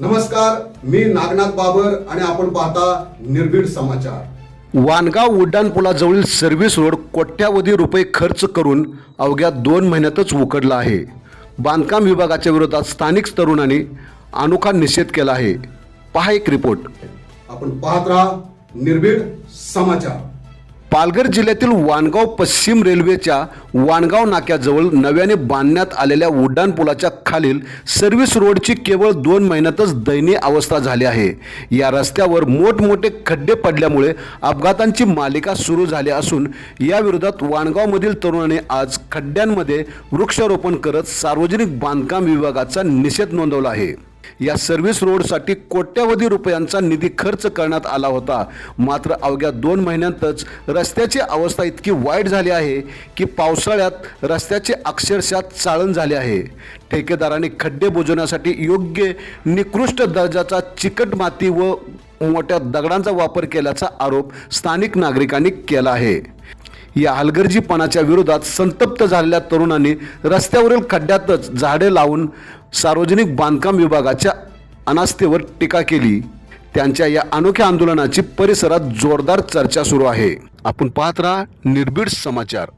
नमस्कार मी नागनाथ बाबर आणि आपण पाहता निर्भीड समाचार. वानगाव उड्डाणपुलाजवळील सर्व्हिस रोड कोट्यावधी रुपये खर्च करून अवघ्या दोन महिन्यातच उकडला आहे. बांधकाम विभागाच्या विरोधात स्थानिक तरुणांनी अनोखा निषेध केला आहे. पहा एक रिपोर्ट आपण पाहत राहा निर्भीड समाचार. पालघर जिल्ह्यातील वाणगाव पश्चिम रेल्वेच्या वाणगाव नाक्याजवळ नव्याने बांधण्यात आलेल्या उड्डाणपुलाच्या खालील सर्व्हिस रोडची केवळ दोन महिन्यातच दयनीय अवस्था झाली आहे. या रस्त्यावर मोठमोठे खड्डे पडल्यामुळे अपघातांची मालिका सुरू झाली असून याविरोधात वाणगावमधील तरुणांनी आज खड्ड्यांमध्ये वृक्षारोपण करत सार्वजनिक बांधकाम विभागाचा निषेध नोंदवला आहे. या सर्व्हिस रोडसाठी कोट्यावधी रुपयांचा निधी खर्च करण्यात आला होता. मात्र अवघ्या दोन महिन्यांतच रस्त्याची अवस्था इतकी वाईट झाली आहे की पावसाळ्यात रस्त्याचे अक्षरशः चाळण झाले आहे. ठेकेदारांनी खड्डे बुजवण्यासाठी योग्य निकृष्ट दर्जाचा चिकट माती व मोठ्या दगडांचा वापर केल्याचा आरोप स्थानिक नागरिकांनी केला आहे. या हलगर्जीपणाच्या विरोधात संतप्त झालेल्या तरुणांनी रस्त्यावरील खड्ड्यातच झाडे लावून सार्वजनिक बांधकाम विभागाच्या अनास्थेवर टीका केली. त्यांच्या या अनोख्या आंदोलनाची परिसरात जोरदार चर्चा सुरू आहे. आपण पाहत राहा निर्भीड समाचार.